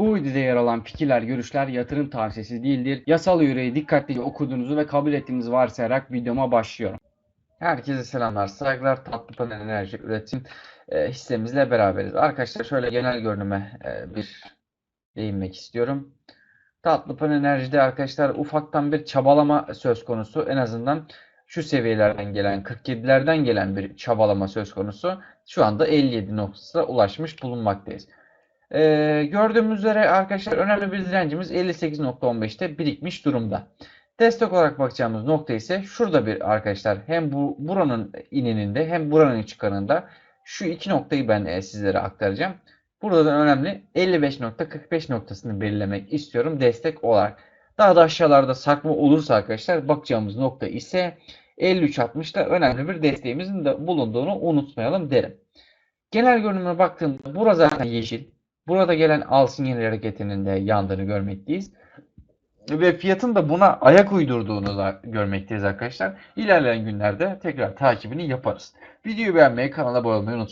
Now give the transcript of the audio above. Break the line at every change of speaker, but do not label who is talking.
Bu videoda yer alan fikirler, görüşler yatırım tavsiyesi değildir. Yasal yüreği dikkatlice okuduğunuzu ve kabul ettiğinizi varsayarak videoma başlıyorum. Herkese selamlar, saygılar, tatlı panel enerji üretim e, hissemizle beraberiz. Arkadaşlar şöyle genel görünüme e, bir değinmek istiyorum. Tatlı panel enerjide arkadaşlar ufaktan bir çabalama söz konusu. En azından şu seviyelerden gelen 47'lerden gelen bir çabalama söz konusu. Şu anda 57 noktasına ulaşmış bulunmaktayız. Ee, gördüğümüz üzere arkadaşlar önemli bir direncimiz 58.15'te birikmiş durumda. Destek olarak bakacağımız nokta ise şurada bir arkadaşlar hem bu buranın ineninde hem buranın çıkanında şu iki noktayı ben e, sizlere aktaracağım. Burada da önemli 55.45 noktasını belirlemek istiyorum destek olarak. Daha da aşağılarda sarkma olursa arkadaşlar bakacağımız nokta ise 53.60'da önemli bir desteğimizin de bulunduğunu unutmayalım derim. Genel görünüme baktığımda burada zaten yeşil. Burada gelen al sinyal hareketinin de yandığını görmekteyiz. Ve fiyatın da buna ayak uydurduğunu da görmekteyiz arkadaşlar. İlerleyen günlerde tekrar takibini yaparız. Videoyu beğenmeyi, kanala abone olmayı unutmayın.